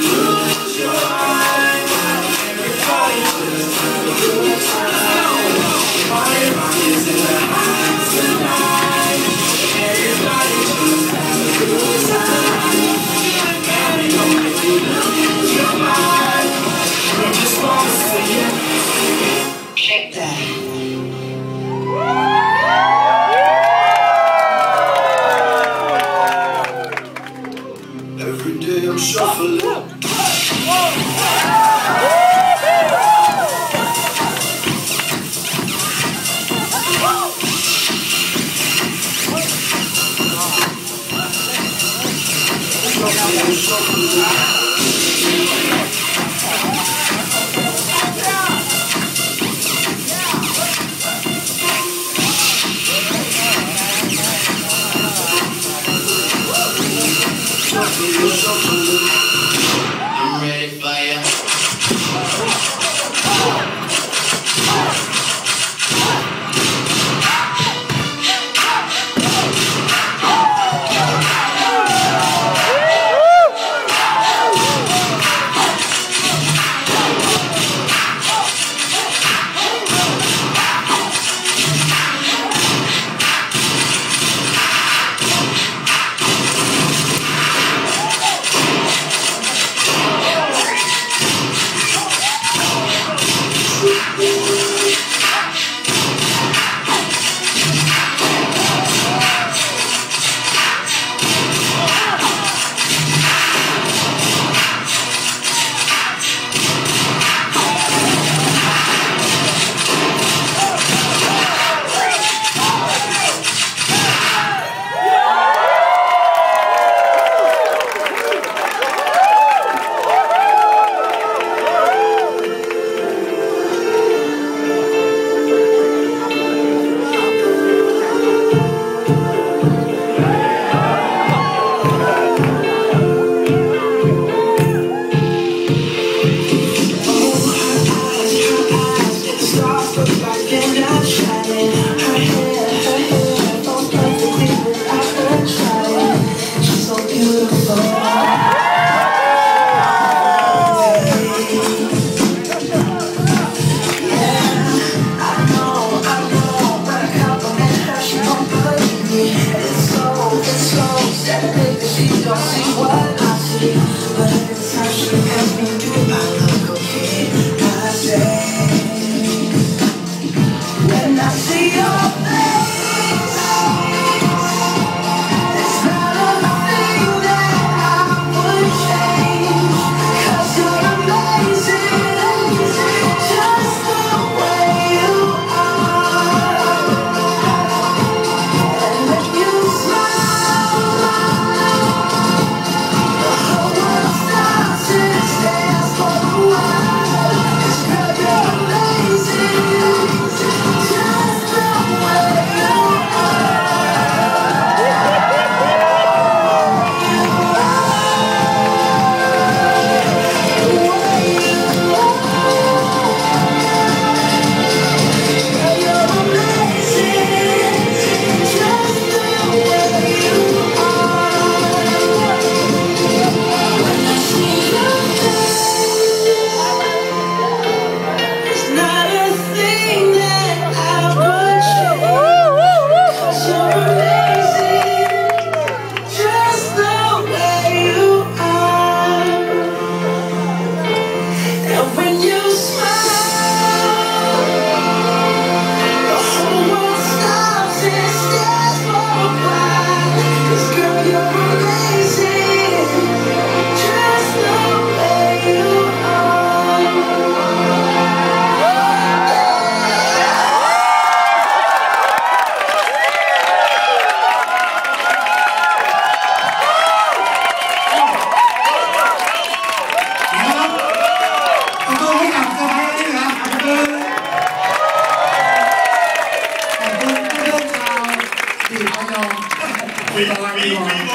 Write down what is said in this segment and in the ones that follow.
Use your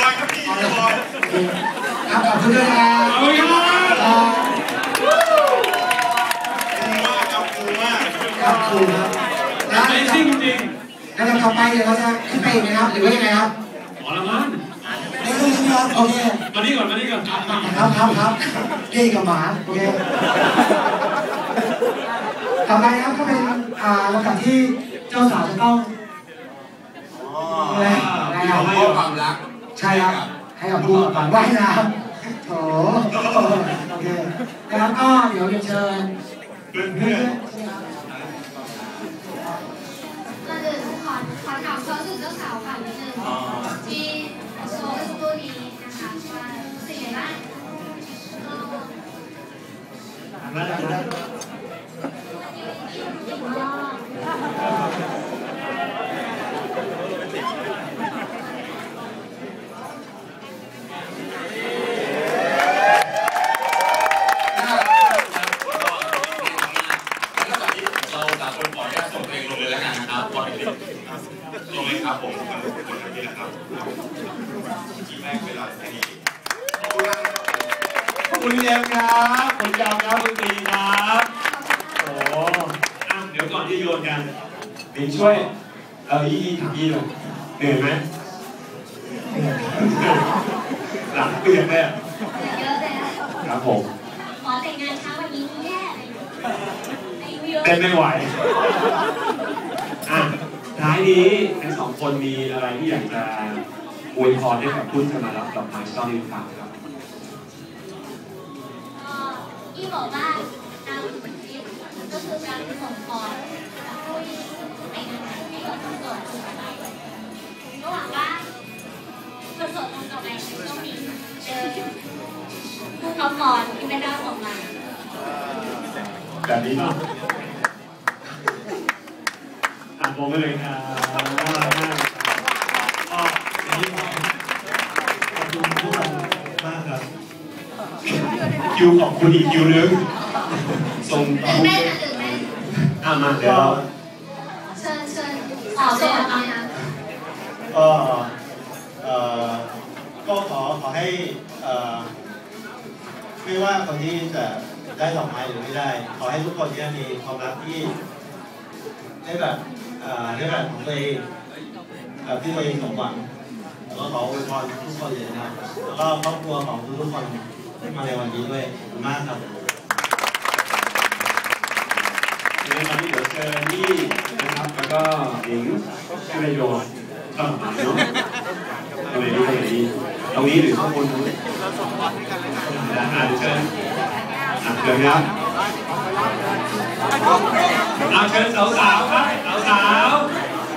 อยครับพี่มีบอยครับขอบคุณด้วยนะครับขอบคุณครับคูมากครับคูมากครับครูครับแล้วจริงจริงแล้วต่อไปเดี๋ยวเราจะขึ้นไปอีกไหมครับหรือว่ายังไงครับขอละมั้งไม่ต้องขึ้นครับโอเคมานี่ก่อนมานี่ก่อนครับครับครับเก้กับหมาโอเคต่อไปครับก็เป็นอ่าลำดับที่เจ้าสาวจะต้องอะไรอะไรอะมอบความรัก ใช่ครับ ให้กับผู้ฝันว่ายน้ำโถโอเคนะครับก็เดี๋ยวเรียนเชิญเพื่อนเพื่เพื่ออนนๆใช่ไหมครับก่อนอื่นขอขอถามความรู้สึกเจ้าสาวค่ะนิดนึงที่โชว์สตูนี้นะคะว่าสิ่งไหนบ้างก็อ๋อ แล้วตอนนี้เราสามคนขออนุญาตส่งเพลงลงเลยแล้วกันนะครับก่อนที่ ลงเลยครับผมคนนี้นะครับทีแรกเวลาแค่นี้ขอบคุณครับ ขอบคุณพี่ เดมครับคุณจามครับคุณตีครับโอ้อะเดี๋ยวก่อนที่โยนกันบินช่วยเอออีอีถามอีหน่อยเหนื่อยไหมหลังเปียกเลยอะเยอะเลยอะครับผมขอแต่งงานเช้าวันนี้แย่เลยอายุเยอะเต้นไม่ไหวอะท้ายนี้ทั้งสองคนมีอะไรที่อยากจะอวยพรให้กับผู้ที่จะมารับดอกไม้ช่อนี้หรือเปล่าครับ อีบอกว่าตามคลิปก็คือการส่งพรคุยแต่งงานให้กับคนโสดก็หวังว่าคนโสดคนต่อไปในช่วงนี้เจอผู้คำพรที่ไม่ได้ส่งมาแบบนี้เนาะอะมองไปเลยครับ คิวขอบคุณอีกคิวนึงส่งตื่นเต้นอะตื่นเต้นอะมาเดี๋ยวเราเชิญเชิญขอสดหน่อยนะก็เอ่อก็ขอขอให้เอ่อไม่ว่าคนที่จะได้ดอกไม้หรือไม่ได้ ขอให้ทุกคนเนี่ยมีความรักที่ได้แบบเอ่อได้แบบของตัวเองแบบที่ตัวเองสมหวังแล้วก็ขออวยพรทุกคนเลยนะครับแล้วก็ครอบครัวของทุกคน ที่มาในวันนี้ด้วยขอบคุณมากครับในตอนนี้เดี๋ยวเชิญนี่นะครับแล้วก็หญิงชื่อประโยชน์ก็มาเนาะตรงนดีตรงนดีตรงนี้หรือข้างบนตรงนี้อะเชิญอะเชิญครับเอาเชิญสาวๆครับสาว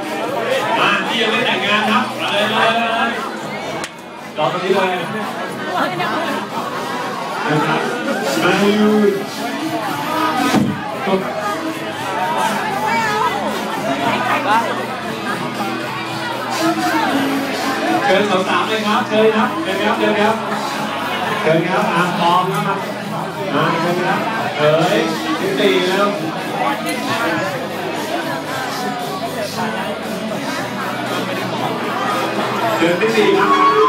ๆมาที่ยังไม่แต่งงานครับมาเลยเลยเลยรอตรงนี้เลย นะครับมาอยู่ก็เชิญสาวๆเลยครับเชิญครับเชิญครับเชิญครับเชิญครับอ่างทองนะครับมาเชิญครับเอ้ยสิบสี่แล้วเชิญที่สี่ครับ